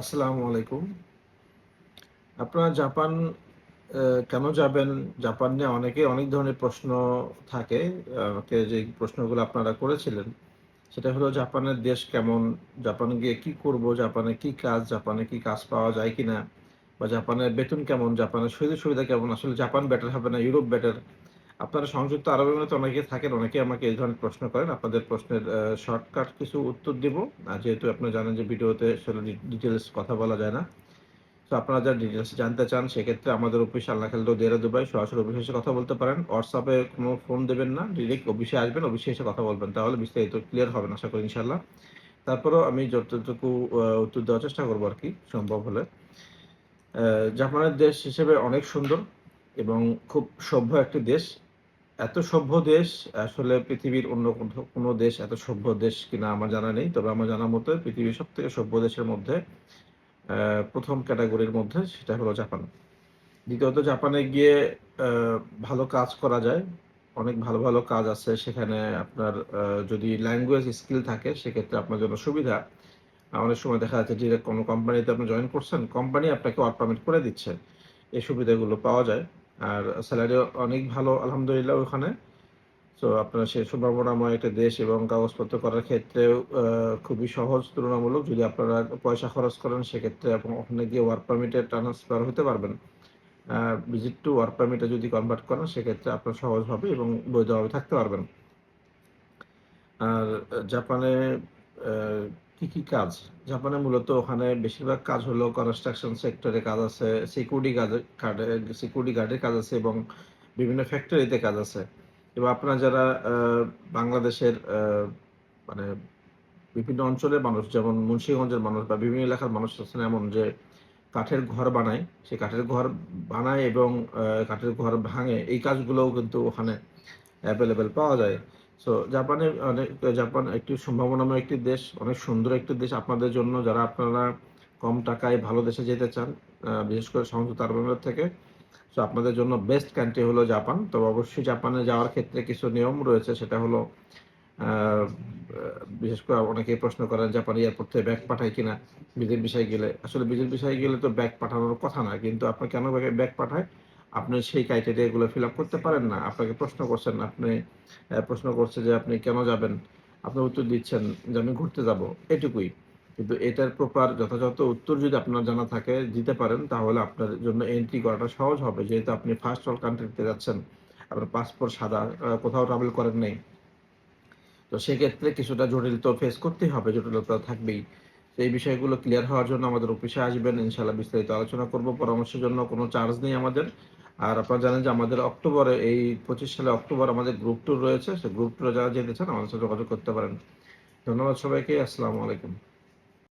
আসসালামু আলাইকুম। আপনারা জাপান কেন যাবেন? জাপান নিয়ে অনেকে অনেক ধরনের প্রশ্ন থাকে। আমাকে যে প্রশ্নগুলো আপনারা করেছিলেন, সেটা হলো জাপানের দেশ কেমন? জাপানে গিয়ে কি করব? জাপানে কি কাজ? জাপানে কি কাজ পাওয়া যায় কিনা? বা জাপানের বেতন কেমন? জাপানের সুযোগ সুবিধা কেমন? আসলে জাপান বেটার হবে না? ইউরোপ বেটার আপনারা সংযুক্ত আরব আমিরাতে অনেকে থাকেন অনেকে আমাকে এই ধরনের প্রশ্ন করেন। আপনাদের প্রশ্নের শর্টকাট কিছু উত্তর দিব। যেহেতু আপনি জানেন যে ভিডিওতে সেটা ডিটেলস কথা বলা যায় না, তো আপনারা যারা ডিটেলস জানতে চান, সেক্ষেত্রে আমাদের অফিস আল্লাহ খালদো দেরা দুবাই সরাসরি অফিসে কথা বলতে পারেন। হোয়াটসঅ্যাপে কোনো ফোন দেবেন না ডিরেক্ট অফিসে আসবেন অফিসে এসে কথা বলবেন। তাহলে বিস্তারিত ক্লিয়ার হবে আশা করি ইনশাল্লাহ তারপরেও আমি যতটুকু উত্তর দেওয়ার চেষ্টা করব আর কি, সম্ভব হলে। জাপানের দেশ হিসেবে অনেক সুন্দর এবং খুব সভ্য একটি দেশ। এত সভ্য দেশ, আসলে পৃথিবীর অন্য কোনো দেশ এত সভ্য দেশ কিনা আমার জানা নেই। তবে আমার জানা মতো পৃথিবীর সব থেকে সভ্য দেশের মধ্যে প্রথম ক্যাটাগরির মধ্যে সেটা হলো জাপান। দ্বিতীয়ত জাপানে গিয়ে ভালো কাজ করা যায়। অনেক ভালো ভালো কাজ আছে সেখানে আপনার যদি ল্যাঙ্গুয়েজ স্কিল থাকে সেক্ষেত্রে আপনার জন্য সুবিধা। অনেক সময় দেখা যাচ্ছে ডিরেক্ট কোনো কোম্পানিতে আপনি জয়েন করছেন কোম্পানি আপনাকে ওয়ার্ক পারমিট করে দিচ্ছে। এই সুবিধাগুলো পাওয়া যায়। আর স্যালারি অনেক ভালো, আলহামদুলিল্লাহ ওখানে তো আপনার সে সম্ভাবনাময় একটা দেশ এবং কাগজপত্র করার ক্ষেত্রেও খুবই সহজ, তুলনামূলক। যদি আপনারা পয়সা খরচ করেন, সেক্ষেত্রে ওখানে গিয়ে ওয়ার্ক পারমিটে ট্রান্সফার হতে পারবেন। ভিজিট টু ওয়ার্ক পারমিটে যদি কনভার্ট করেন, সেক্ষেত্রে আপনার সহজ হবে এবং বৈধভাবে থাকতে পারবেন। আর, জাপানে কি কি কাজ? জাপানে মূলত ওখানে বেশিরভাগ কাজ হলো কনস্ট্রাকশন সেক্টরে কাজ আছে সিকিউরিটি সিকিউরিটি গার্ডের কাজ আছে এবং বিভিন্ন ফ্যাক্টরিতে কাজ আছে। এবং আপনারা যারা বাংলাদেশের মানে বিভিন্ন অঞ্চলের মানুষ, যেমন মুন্সিগঞ্জের মানুষ বা বিভিন্ন এলাকার মানুষ আছেন এমন যে কাঠের ঘর বানায় সেই কাঠের ঘর বানায় এবং কাঠের ঘর ভাঙে, এই কাজগুলোও কিন্তু ওখানে অ্যাভেলেবেল পাওয়া যায়। সো জাপানে অনেক জাপান একটি সম্ভাবনাময় একটি দেশ, অনেক সুন্দর একটি দেশ আপনাদের জন্য, যারা আপনারা কম টাকায় ভালো দেশে যেতে চান বিশেষ করে সংযুক্ত আরব আমিরাত থেকে। সো আপনাদের জন্য বেস্ট কান্ট্রি হলো জাপান তবে অবশ্যই জাপানে যাওয়ার ক্ষেত্রে কিছু নিয়ম রয়েছে, সেটা হলো বিশেষ করে অনেকেই প্রশ্ন করেন, জাপান এয়ারপোর্ট থেকে ব্যাগ পাঠায় কিনা? বিজের বিষয়ে গেলে। আসলে বিজের বিষয়ে গেলে তো ব্যাগ পাঠানোর কথা না, কিন্তু আপনি কেন ব্যাগ পাঠায়? আপনি সেই ক্রাইটেরিয়া গুলো ফিল আপ করতে পারেন না। আপনাকে প্রশ্ন করছেন, আপনি প্রশ্ন করছে যে আপনি কেন যাবেন? আপনি উত্তর দিচ্ছেন যে আমি ঘুরতে যাব, এটুকুই। কিন্তু এটার প্রপার যথাযথ উত্তর যদি আপনার জানা থাকে, দিতে পারেন, তাহলে আপনার জন্য এন্ট্রি করাটা সহজ হবে। যেহেতু আপনি ফার্স্ট অল কান্ট্রিতে যাচ্ছেন, আপনার পাসপোর্ট সাদা কোথাও ট্রাভেল করেন নেই। তো সেক্ষেত্রে কিছুটা জটিল তো ফেস করতেই হবে, জটিলতা থাকবেই। তো এই বিষয়গুলো ক্লিয়ার হওয়ার জন্য আমাদের অফিসে আসবেন। ইনশাল্লাহ বিস্তারিত আলোচনা করব। পরামর্শের জন্য কোনো চার্জ নেই আমাদের। আর আপনারা জানেন যে আমাদের অক্টোবরে, এই পঁচিশ সালে অক্টোবর আমাদের গ্রুপ ট্যুর রয়েছে। সে গ্রুপ ট্যুরে যারা যেতে চান আমাদের সাথে যোগাযোগ করতে পারেন। ধন্যবাদ সবাইকে, আসসালামু আলাইকুম।